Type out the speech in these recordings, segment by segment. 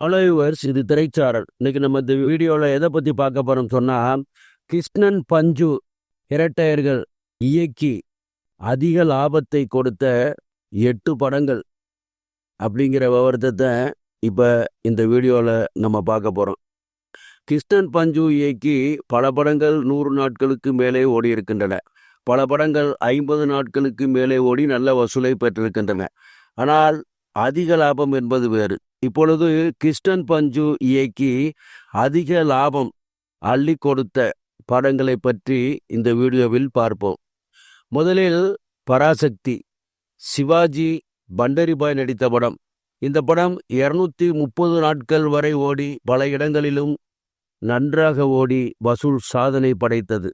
அலைவர்ஸ் இது திரைச்சாரல். இன்னைக்கு நம்ம இந்த வீடியோவில் எதை பற்றி பார்க்க போகிறோம் சொன்னால் கிருஷ்ணன் பஞ்சு இரட்டையர்கள் இயக்கி அதிக லாபத்தை கொடுத்த எட்டு படங்கள் அப்படிங்கிற விவரத்தை இப்போ இந்த வீடியோவில் நம்ம பார்க்க போகிறோம் கிருஷ்ணன் பஞ்சு இயக்கி பல படங்கள் நூறு நாட்களுக்கு மேலே ஓடி இருக்கின்றன. பல படங்கள் ஐம்பது நாட்களுக்கு மேலே ஓடி நல்ல வசூலை பெற்றிருக்கின்றன. ஆனால் அதிக லாபம் என்பது வேறு. இப்பொழுது கிருஷ்ணன் பஞ்சு இயக்கி அதிக லாபம் அள்ளி கொடுத்த படங்களை பற்றி இந்த வீடியோவில் பார்ப்போம். முதலில் பராசக்தி சிவாஜி பண்டரிபாய் நடித்த படம். இந்த படம் இருநூத்தி முப்பது நாட்கள் வரை ஓடி பல இடங்களிலும் நன்றாக ஓடி வசூல் சாதனை படைத்தது.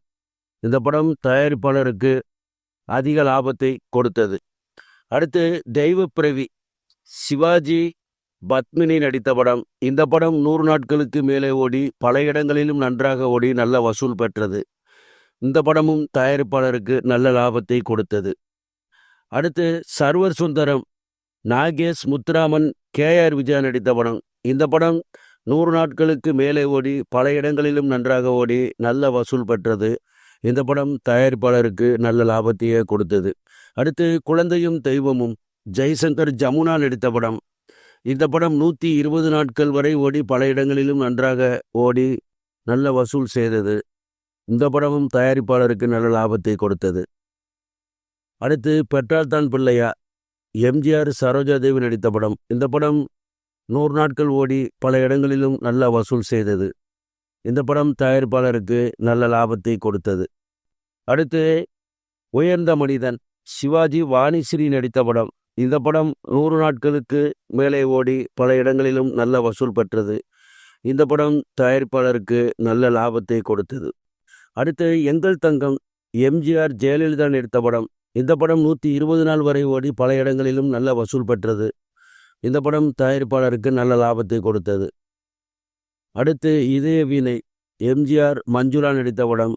இந்த படம் தயாரிப்பாளருக்கு அதிக லாபத்தை கொடுத்தது. அடுத்து தெய்வப்பிரவி சிவாஜி பத்மினி நடித்த படம். இந்த படம் நூறு நாட்களுக்கு மேலே ஓடி பல இடங்களிலும் நன்றாக ஓடி நல்ல வசூல் பெற்றது. இந்த படமும் தயாரிப்பாளருக்கு நல்ல லாபத்தை கொடுத்தது. அடுத்து server Sundaram Nagesh Muthuraman K R Vijaya நடித்த படம். இந்த படம் நூறு நாட்களுக்கு மேலே ஓடி பல இடங்களிலும் நன்றாக ஓடி நல்ல வசூல் பெற்றது. இந்த படம் தயாரிப்பாளருக்கு நல்ல லாபத்தையே கொடுத்தது. அடுத்து குழந்தையும் தெய்வமும் ஜெய்சங்கர் ஜமுனா நடித்த படம். இந்த படம் நூற்றி இருபது நாட்கள் வரை ஓடி பல இடங்களிலும் நன்றாக ஓடி நல்ல வசூல் செய்தது. இந்த படமும் தயாரிப்பாளருக்கு நல்ல லாபத்தை கொடுத்தது. அடுத்து பெற்றால்தான் பிள்ளையா? எம்ஜிஆர் சரோஜாதேவி நடித்த படம். இந்த படம் நூறு நாட்கள் ஓடி பல இடங்களிலும் நல்ல வசூல் செய்தது. இந்த படம் தயாரிப்பாளருக்கு நல்ல லாபத்தை கொடுத்தது. அடுத்து உயர்ந்த மனிதன். சிவாஜி வாணிஸ்ரீ நடித்த படம். இந்த படம் நூறு நாட்களுக்கு மேலே ஓடி பல இடங்களிலும் நல்ல வசூல் பெற்றது. இந்த படம் தயாரிப்பாளருக்கு நல்ல லாபத்தை கொடுத்தது. அடுத்து எங்கள் தங்கம் எம்ஜிஆர் ஜெயலலிதா நடித்த படம். இந்த படம் நூற்றி இருபது நாள் வரை ஓடி பல இடங்களிலும் நல்ல வசூல் பெற்றது. இந்த படம் தயாரிப்பாளருக்கு நல்ல லாபத்தை கொடுத்தது. அடுத்து இதய வீணை எம்ஜிஆர் மஞ்சுளா நடித்த படம்.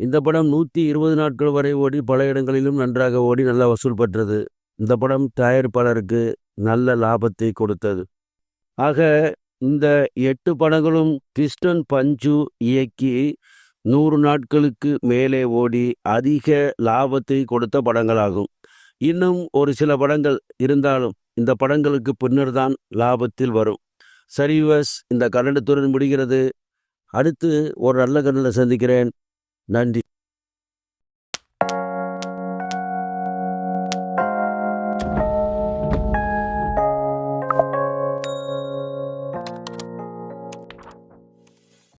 இந்த படம் நூற்றி இருபது நாட்கள் வரை ஓடி பல இடங்களிலும் நன்றாக ஓடி நல்ல வசூல் பெற்றது. இந்த படம் தயாரிப்பாளருக்கு நல்ல லாபத்தை கொடுத்தது. ஆக இந்த எட்டு படங்களும் கிறிஸ்டன் பஞ்சு இயக்கி நூறு நாட்களுக்கு மேலே ஓடி அதிக லாபத்தை கொடுத்த படங்களாகும். இன்னும் ஒரு சில படங்கள் இருந்தாலும் இந்த படங்களுக்கு பின்னர் தான் லாபத்தில் வரும். சரிவஸ் இந்த கன்னடத்துடன் முடிகிறது. அடுத்து ஒரு நல்ல கண்ணில் சந்திக்கிறேன். நன்றி.